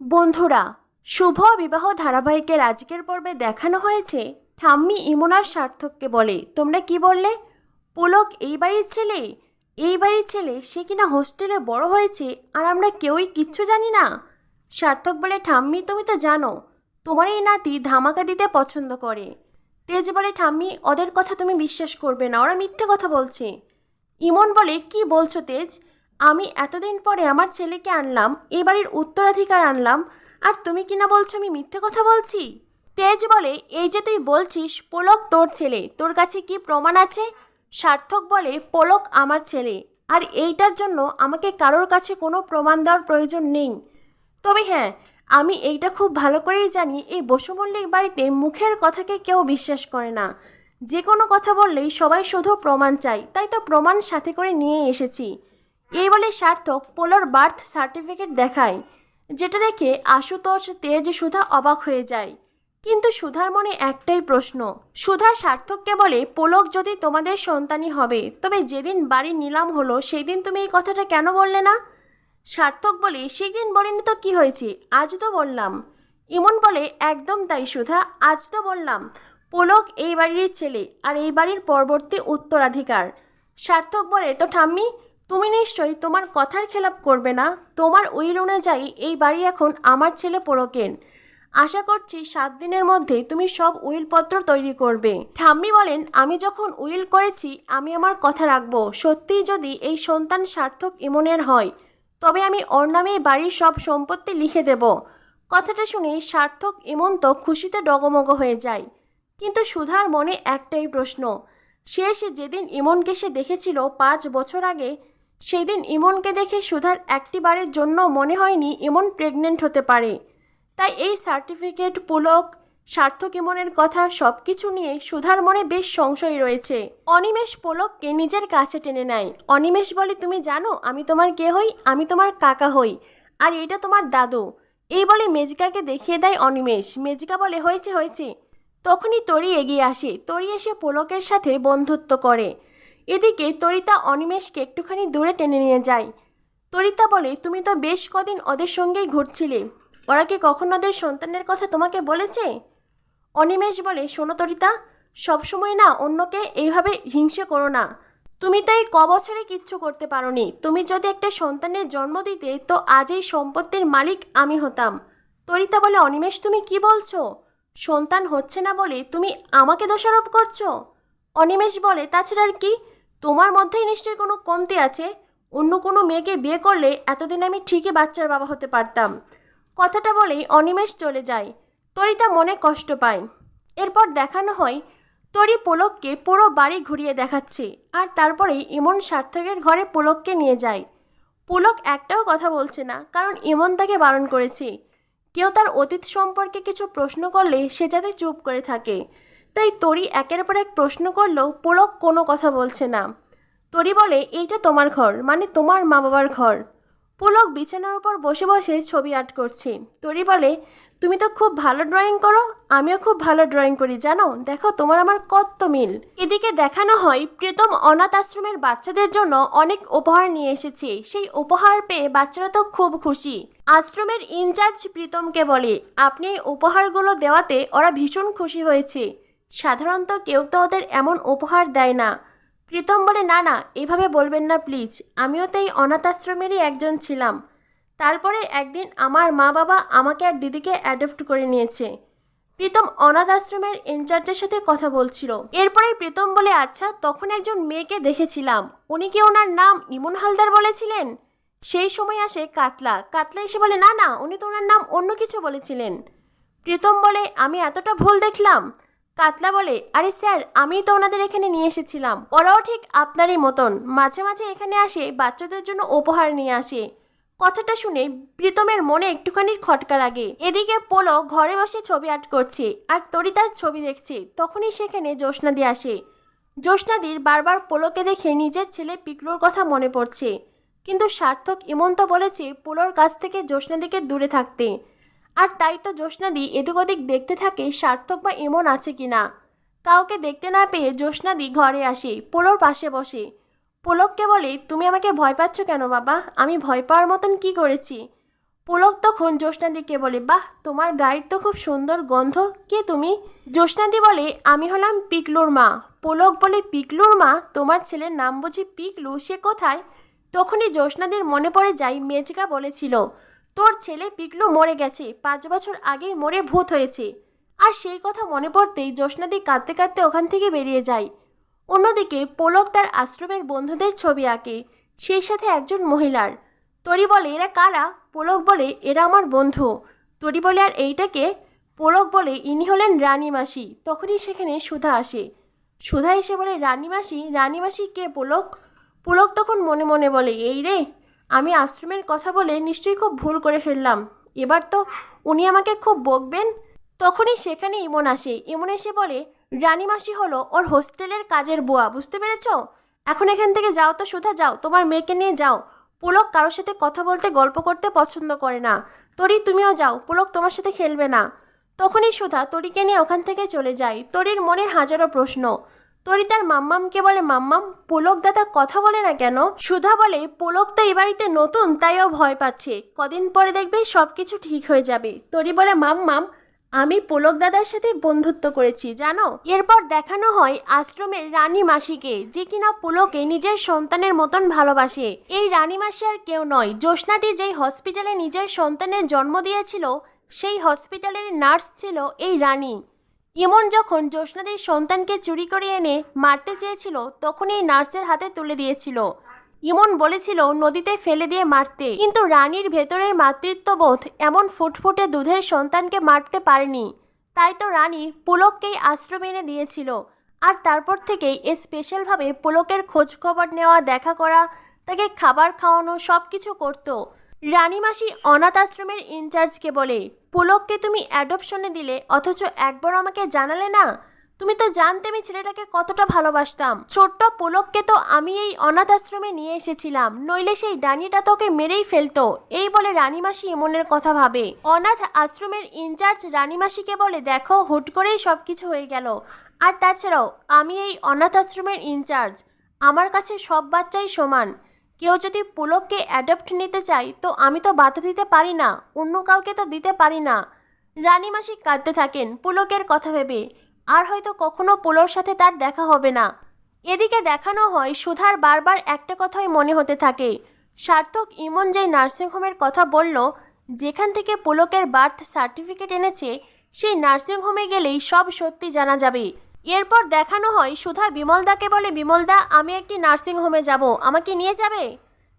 বন্ধুরা, শুভ বিবাহ ধারাবাহিকের আজকের পর্বে দেখানো হয়েছে ঠাম্মি ইমনার সার্থককে বলে। তোমরা কি বললে? পুলক, এই বাড়ির ছেলে? এই বাড়ির ছেলে, সে কিনা হোস্টেলে বড় হয়েছে আর আমরা কেউই কিচ্ছু জানি না? সার্থক বলে, ঠাম্মি, তুমি তো জানো তোমার এই নাতি ধামাকা দিতে পছন্দ করে। তেজ বলে, ঠাম্মি, ওদের কথা তুমি বিশ্বাস করবে না, ওরা মিথ্যে কথা বলছে। ইমন বলে, কি বলছো তেজ? আমি এতদিন পরে আমার ছেলেকে আনলাম এই বাড়ির উত্তরাধিকার আনলাম, আর তুমি কিনা বলছো আমি মিথ্যে কথা বলছি? তেজ বলে, এই যে তুই বলছিস, পোলক তোর ছেলে, তোর কাছে কি প্রমাণ আছে? সার্থক বলে, পোলক আমার ছেলে, আর এইটার জন্য আমাকে কারোর কাছে কোনো প্রমাণ দেওয়ার প্রয়োজন নেই। তবে হ্যাঁ আমি এইটা খুব ভালো করেই জানি, এই বসুমল্লিক বাড়িতে মুখের কথাকে কেউ বিশ্বাস করে না। যে কোনো কথা বললেই সবাই শুধু প্রমাণ চাই তাই তো প্রমাণ সাথে করে নিয়ে এসেছি। এই বলে সার্থক পোলোর বার্থ সার্টিফিকেট দেখায়, যেটা দেখে আশুতোষ তেজ সুধা অবাক হয়ে যায়। কিন্তু সুধার মনে একটাই প্রশ্ন, সুধা সার্থককে বলে, পোলক যদি তোমাদের সন্তানই হবে, তবে যেদিন বাড়ি নিলাম হলো সেই দিন তুমি এই কথাটা কেন বললে না? সার্থক বলে, সেদিন বলিনি তো কি হয়েছে? আজ তো বললাম। ইমন বলে, একদম তাই সুধা, আজ তো বললাম। পোলক এই বাড়ির ছেলে, আর এই বাড়ির পরবর্তী উত্তরাধিকার। সার্থক বলে, তো ঠাম্মি তুমি নিশ্চয়ই তোমার কথার খেলাপ করবে না। তোমার উইল অনুযায়ী এই বাড়ি এখন আমার ছেলে পোলকের আশা করছি সাত দিনের মধ্যে তুমি সব উইলপত্র তৈরি করবে। ঠাম্মি বলেন, আমি যখন উইল করেছি, আমি আমার কথা রাখব। সত্যিই যদি এই সন্তান সার্থক ইমনের হয়, তবে আমি ওর নামে বাড়ির সব সম্পত্তি লিখে দেব। কথাটা শুনে সার্থক ইমন তো খুশিতে ডগমগ হয়ে যায়। কিন্তু সুধার মনে একটাই প্রশ্ন, সে সে যেদিন ইমনকে সে দেখেছিল পাঁচ বছর আগে সেই দিন ইমনকে দেখে সুধার একটি বারের জন্য মনে হয়নি ইমন প্রেগনেন্ট হতে পারে। তাই এই সার্টিফিকেট পুলক, সার্থক ইমনের কথা সব কিছু নিয়ে সুধার মনে বেশ সংশয় রয়েছে। অনিমেষ পোলককে নিজের কাছে টেনে নেয়। অনিমেষ বলে, তুমি জানো, আমি তোমার কে হই? আমি তোমার কাকা হই। আর এটা তোমার দাদু। এই বলে মেজিকাকে দেখিয়ে দেয় অনিমেষ। মেজিকা বলে, হয়েছে হয়েছে। তখনই তরি এগিয়ে আসে। তরি এসে পোলকের সাথে বন্ধুত্ব করে। এদিকে তরিতা অনিমেষকে একটুখানি দূরে টেনে নিয়ে যায়। তরিতা বলে, তুমি তো বেশ কদিন ওদের সঙ্গেই ঘুরছিলে। ওরা কি কখন ওদের সন্তানের কথা তোমাকে বলেছে? অনিমেষ বলে, শোনো তরিতা, সবসময় না অন্যকে এইভাবে হিংসে করো না। তুমি তো এই ক বছরে কিচ্ছু করতে পারোনি। তুমি যদি একটা সন্তানের জন্ম দিতে, তো আজ এই সম্পত্তির মালিক আমি হতাম। তরিতা বলে, অনিমেষ, তুমি কি বলছো? সন্তান হচ্ছে না বলে তুমি আমাকে দোষারোপ করছ? অনিমেষ বলে, তাছাড়া আর কি? তোমার মধ্যেই নিশ্চয়ই কোনো কমতি আছে। অন্য কোনো মেয়েকে বিয়ে করলে এতদিন আমি ঠিকই বাচ্চার বাবা হতে পারতাম। কথাটা বলেই অনিমেষ চলে যায়। তরিতা মনে কষ্ট পায়। এরপর দেখানো হয় তরি পোলককে পুরো বাড়ি ঘুরিয়ে দেখাচ্ছে আর তারপরেই ইমন সার্থকের ঘরে পোলককে নিয়ে যায়। পুলক একটাও কথা বলছে না, কারণ ইমন তাকে বারণ করেছে। কেউ তার অতীত সম্পর্কে কিছু প্রশ্ন করলে সে যাতে চুপ করে থাকে। তাই তরি একের পর এক প্রশ্ন করলেও পোলক কোনো কথা বলছে না। তরি বলে, এইটা তোমার ঘর মানে তোমার মা বাবার ঘর। পোলক বিছানার উপর বসে বসে ছবি আর্ট করছে। তরি বলে, তুমি তো খুব ভালো ড্রয়িং করো, আমিও খুব ভালো ড্রয়িং করি, জানো? দেখো, তোমার আমার কত মিল। এদিকে দেখানো হয়, প্রীতম অনাথ আশ্রমের বাচ্চাদের জন্য অনেক উপহার নিয়ে এসেছে। সেই উপহার পেয়ে বাচ্চারা তো খুব খুশি। আশ্রমের ইনচার্জ প্রীতমকে বলে, আপনি এই উপহারগুলো দেওয়াতে ওরা ভীষণ খুশি হয়েছে। সাধারণত কেউ তো ওদের এমন উপহার দেয় না। প্রীতম বলে, না না, এভাবে বলবেন না, প্লিজ। আমিও তো এই অনাথ আশ্রমেরই একজন ছিলাম। তারপরে একদিন আমার মা বাবা আমাকে আর দিদিকে অ্যাডপ্ট করে নিয়েছে। প্রীতম অনাথ আশ্রমের ইনচার্জের সাথে কথা বলছিল। এরপরে প্রীতম বলে আচ্ছা তখন একজন মেয়েকে দেখেছিলাম। উনি কি ওনার নাম ইমন হালদার বলেছিলেন? সেই সময় আসে কাতলা। কাতলা এসে বলে, না না, উনি তো ওনার নাম অন্য কিছু বলেছিলেন। প্রীতম বলে, আমি এতটা ভুল দেখলাম? কাতলা বলে, আরে স্যার আমি তো ওনাদের এখানে নিয়ে এসেছিলাম। ওরাও ঠিক আপনারই মতন। মাঝে মাঝে এখানে আসে, বাচ্চাদের জন্য উপহার নিয়ে আসে। কথাটা শুনে প্রীতমের মনে একটুখানি খটকা লাগে। এদিকে পোলো ঘরে বসে ছবি আর্ট করছে, আর তরি তার ছবি দেখছে। তখনই সেখানে জ্যোৎস্নাদি আসে। জ্যোৎস্নাদির বারবার পোলোকে দেখে নিজের ছেলে পিকলুর কথা মনে পড়ছে। কিন্তু সার্থক ইমন্ত বলেছে, পোলোর কাছ থেকে জ্যোৎস্নাদিকে দূরে থাকতে। আর তাই তো জ্যোৎস্নাদি এদিক ওদিক দেখতে থাকে সার্থক বা এমন আছে কি না। কাউকে দেখতে না পেয়ে জ্যোৎস্নাদি ঘরে আসে, পোলোর পাশে বসে। পোলককে বলে, তুমি আমাকে ভয় পাচ্ছ কেন বাবা? আমি ভয় পাওয়ার মতন কি করেছি? পুলক তখন জ্যোৎস্নাদিকে বলে, বাহ, তোমার গায়ের তো খুব সুন্দর গন্ধ। কে তুমি? জ্যোৎস্নাদি বলে, আমি হলাম পিকলুর মা। পুলক বলে, পিকলুর মা? তোমার ছেলের নাম বুঝি পিকলু, সে কোথায়? তখনই জ্যোৎস্নাদের মনে পড়ে যায় মেজকা বলেছিল তোর ছেলে পিকলু মরে গেছে। পাঁচ বছর আগেই মরে ভূত হয়েছে। আর সেই কথা মনে পড়তেই জ্যোৎস্নাদি কাঁদতে কাঁদতে ওখান থেকে বেরিয়ে যায়। অন্যদিকে পোলক তার আশ্রমের বন্ধুদের ছবি আঁকে। সেই সাথে একজন মহিলার। তরি বলে, এরা কারা? পোলক বলে, এরা আমার বন্ধু। তরি বলে, আর এইটাকে পোলক বলে, ইনি হলেন রানীমাসি। তখনই সেখানে সুধা আসে। সুধা এসে বলে, রানীমাসি? রানীমাসি কে পোলক? পুলক তখন মনে মনে বলে, এই রে আমি আশ্রমের কথা বলে নিশ্চয়ই খুব ভুল করে ফেললাম। এবার তো উনি আমাকে খুব বকবেন। তখনই সেখানে ইমন আসে। ইমন এসে বলে রানীমাসি হলো ওর হোস্টেলের কাজের বোয়া, বুঝতে পেরেছ? এখন এখান থেকে যাও তো সুধা যাও, তোমার মেয়েকে নিয়ে যাও। পুলক কারোর সাথে কথা বলতে, গল্প করতে পছন্দ করে না। তরি, তুমিও যাও, পুলক তোমার সাথে খেলবে না। তখনই সুধা তরিকে নিয়ে ওখান থেকে চলে যায়। তরির মনে হাজারো প্রশ্ন। তরি তার মাম্মামকে বলে, মাম্মাম পুলক দাদা কথা বলে না কেন? সুধা বলে, পুলক তো এ বাড়িতে নতুন, তাই ও ভয় পাচ্ছে। কদিন পরে দেখবে সব কিছু ঠিক হয়ে যাবে। তরি বলে, মাম্মাম, আমি পুলক দাদার সাথে বন্ধুত্ব করেছি, জানো? এরপর দেখানো হয় আশ্রমের রানী মাসিকে, যে কিনা পুলকে নিজের সন্তানের মতন ভালোবাসে। এই রানী মাসি আর কেউ নয়। জ্যোৎস্নাটি যেই হসপিটালে নিজের সন্তানের জন্ম দিয়েছিল, সেই হসপিটালের নার্স ছিল এই রানী। ইমন যখন জ্যোৎস্নাদের সন্তানকে চুরি করে এনে মারতে চেয়েছিল, তখন এই নার্সের হাতে তুলে দিয়েছিল। ইমন বলেছিল, নদীতে ফেলে দিয়ে মারতে। কিন্তু রানীর ভেতরের মাতৃত্ববোধ এমন ফুটফুটে দুধের সন্তানকে মারতে পারেনি। তাই তো রানী পুলককেই আশ্রম এনে দিয়েছিল। আর তারপর থেকেই এ স্পেশালভাবে পুলকের খোঁজখবর নেওয়া, দেখা করা, তাকে খাবার খাওয়ানো সব কিছু করতো। রানীমাসি অনাথ আশ্রমের ইনচার্জকে বলে, পুলককে তুমি অ্যাডপশনে দিলে, অথচ একবার আমাকে জানালে না? তুমি তো জানতে আমি ছেলেটাকে কতটা ভালোবাসতাম। ছোট্ট পুলককে তো আমি এই অনাথ আশ্রমে নিয়ে এসেছিলাম, নইলে সেই ডানিটা তোকে মেরেই ফেলতো। এই বলে রানীমাসি ইমনের কথা ভাবে। অনাথ আশ্রমের ইনচার্জ রানীমাসিকে বলে, দেখো, হুট করেই সব কিছু হয়ে গেল। আর তাছাড়াও, আমি এই অনাথ আশ্রমের ইনচার্জ আমার কাছে সব বাচ্চাই সমান। কেউ যদি পুলককে অ্যাডপ্ট নিতে চায়, তো আমি তো বাধা দিতে পারি না, অন্য কাউকে তো দিতে পারি না। রানীমাসি কাঁদতে থাকেন পুলকের কথা ভেবে। আর হয়তো কখনো পুলোর সাথে তার দেখা হবে না। এদিকে দেখানো হয় সুধার বারবার একটা কথাই মনে হতে থাকে। সার্থক ইমন যেই নার্সিংহোমের কথা বলল, যেখান থেকে পুলকের বার্থ সার্টিফিকেট এনেছে, সেই নার্সিংহোমে গেলেই সব সত্যি জানা যাবে। এরপর দেখানো হয়, সুধা বিমলদাকে বলে, বিমলদা, আমি একটি নার্সিংহোমে যাব, আমাকে নিয়ে যাবে?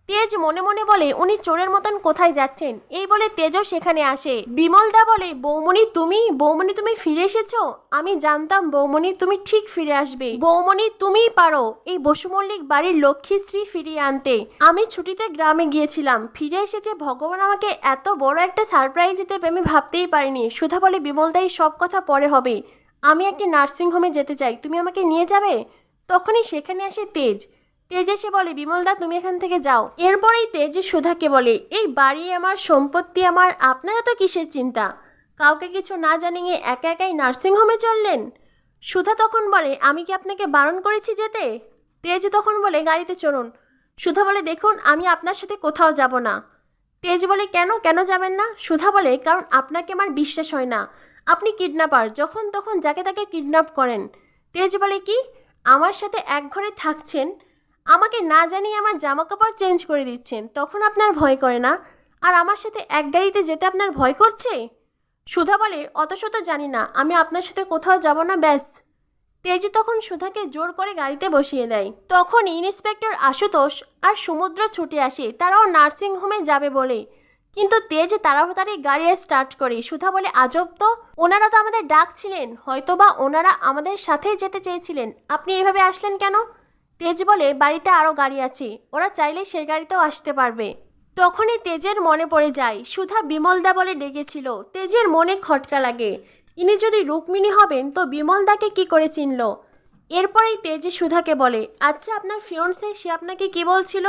তেজ মনে মনে বলে, উনি চোরের মতন কোথায় যাচ্ছেন? এই বলে তেজও সেখানে আসে। বিমলদা বলে, বৌমণি, তুমি বৌমণি, তুমি ফিরে এসেছ? আমি জানতাম, বৌমণি, তুমি ঠিক ফিরে আসবে। বৌমণি, তুমিই পারো। এই বসুমল্লিক বাড়ির লক্ষ্মীশ্রী ফিরিয়ে আনতে। আমি ছুটিতে গ্রামে গিয়েছিলাম। ফিরে এসেছে ভগবান আমাকে এত বড় একটা সারপ্রাইজ দিতে আমি ভাবতেই পারিনি। সুধা বলে, বিমলদা, এই সব কথা পরে হবে। আমি একটি নার্সিংহোমে যেতে চাই, তুমি আমাকে নিয়ে যাবে? তখনই সেখানে আসে তেজ। তেজ এসে বলে, বিমলদা, তুমি এখান থেকে যাও। এরপরেই তেজ সুধাকে বলে, এই বাড়ি আমার, সম্পত্তি আমার, আপনারা তো কিসের চিন্তা? কাউকে কিছু না জানিয়ে একা একাই নার্সিংহোমে চললেন? সুধা তখন বলে, আমি কি আপনাকে বারণ করেছি যেতে? তেজ তখন বলে, গাড়িতে চলুন। সুধা বলে, দেখুন, আমি আপনার সাথে কোথাও যাব না। তেজ বলে, কেন? কেন যাবেন না? সুধা বলে, কারণ আপনাকে আমার বিশ্বাস হয় না। আপনি কিডন্যাপার যখন তখন যাকে তাকে কিডন্যাপ করেন। তেজ বলে কি? আমার সাথে এক ঘরে থাকছেন, আমাকে না জানিয়ে আমার জামা কাপড় চেঞ্জ করে দিচ্ছেন, তখন আপনার ভয় করে না? আর আমার সাথে এক গাড়িতে যেতে আপনার ভয় করছে? সুধা বলে অত শত জানি না, আমি আপনার সাথে কোথাও যাব না, ব্যাস। তেজ তখন সুধাকে জোর করে গাড়িতে বসিয়ে দেয়। তখন ইন্সপেক্টর আশুতোষ আর সমুদ্র ছুটে আসে, তারাও নার্সিং হোমে যাবে বলে। কিন্তু তেজ তাড়াতাড়ি গাড়ি স্টার্ট করি সুধা বলে, আজব তো, ওনারা তো আমাদের ডাকছিলেন। হয়তো বা ওনারা আমাদের সাথেই যেতে চেয়েছিলেন। আপনি এভাবে আসলেন কেন? তেজ বলে, বাড়িতে আরও গাড়ি আছে। ওরা চাইলে সেই গাড়িতেও আসতে পারবে। তখনই তেজের মনে পড়ে যায়। সুধা বিমলদা বলে ডেকেছিল, তেজের মনে খটকা লাগে। ইনি যদি রুক্মিণী হবেন, তো বিমলদাকে কি করে চিনল? এরপরেই তেজ সুধাকে বলে আচ্ছা আপনার ফিয়ন্সে সে আপনাকে কি বলছিল?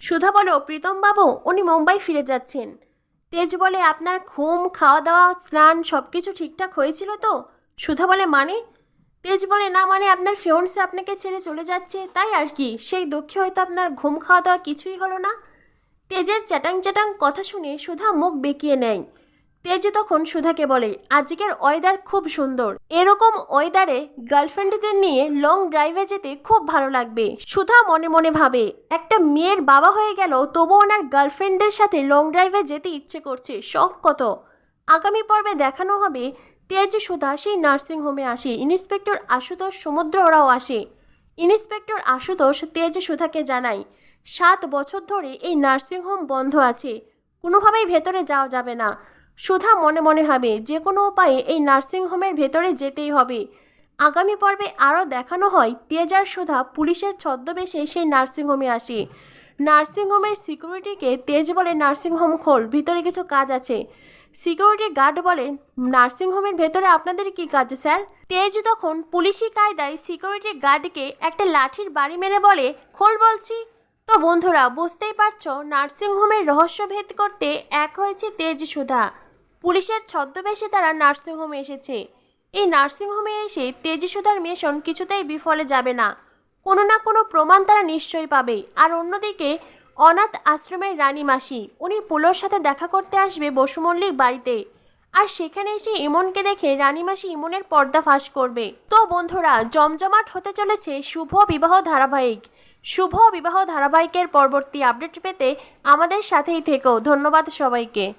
সুধা বলো প্রীতম বাবু উনি মুম্বাই ফিরে যাচ্ছেন। তেজ বলে, আপনার ঘুম খাওয়া দাওয়া স্নান সব কিছু ঠিকঠাক হয়েছিল তো? সুধা বলে মানে? তেজ বলে, না মানে আপনার ফিওন্সে আপনাকে ছেড়ে চলে যাচ্ছে, তাই আর কি? সেই দুঃখে হয়তো আপনার ঘুম খাওয়া দাওয়া কিছুই হলো না? তেজের চ্যাটাং চ্যাটাং কথা শুনে সুধা মুখ বেঁকিয়ে নেয়। তেজ তখন সুধাকে বলে, আজকের ওয়েদার খুব সুন্দর। এরকম ওয়েদারে গার্লফ্রেন্ডদের নিয়ে লং ড্রাইভে যেতে খুব ভালো লাগবে। সুধা মনে মনে ভাবে, একটা মেয়ের বাবা হয়ে গেল তবু ওনার গার্লফ্রেন্ডের সাথে লং ড্রাইভে যেতে ইচ্ছে করছে। শখ কত? আগামী পর্বে দেখানো হবে তেজ, সুধা সেই নার্সিংহোমে আসে। ইন্সপেক্টর আশুতোষ সমুদ্র ওরাও আসে। ইন্সপেক্টর আশুতোষ তেজ, সুধাকে জানায়, সাত বছর ধরে এই নার্সিংহোম বন্ধ আছে। কোনোভাবেই ভেতরে যাওয়া যাবে না। সুধা মনে মনে হবে যে কোনো উপায়ে এই নার্সিংহোমের ভেতরে যেতেই হবে। আগামী পর্বে আরও দেখানো হয়, তেজার সুধা পুলিশের ছদ্মবেশে সেই নার্সিংহোমে আসে। নার্সিংহোমের সিকিউরিটিকে তেজ বলে নার্সিংহোম খোল, ভিতরে কিছু কাজ আছে। সিকিউরিটি গার্ড বলেন নার্সিংহোমের ভেতরে আপনাদের কি কাজ, স্যার? তেজ তখন পুলিশি কায়দায় সিকিউরিটি গার্ডকে একটা লাঠির বাড়ি মেরে বলে, খোল বলছি। তো বন্ধুরা, বুঝতেই পারছ নার্সিংহোমের রহস্য ভেদ করতে এক হয়েছে তেজ সুধা। পুলিশের ছদ্মবেশে তারা নার্সিংহোমে এসেছে। এই নার্সিংহোমে এসে তেজসুদার মিশন কিছুতেই বিফলে যাবে না। কোনো না কোনো প্রমাণ তারা নিশ্চয়ই পাবে। আর অন্যদিকে, অনাথ আশ্রমের রানী মাসি, উনি পুলোর সাথে দেখা করতে আসবে বসুমল্লিক বাড়িতে। আর সেখানে এসে ইমনকে দেখে রানীমাসি ইমনের পর্দা ফাঁস করবে। তো বন্ধুরা, জমজমাট হতে চলেছে শুভ বিবাহ ধারাবাহিক। শুভ বিবাহ ধারাবাহিকের পরবর্তী আপডেট পেতে আমাদের সাথেই থেকো। ধন্যবাদ সবাইকে।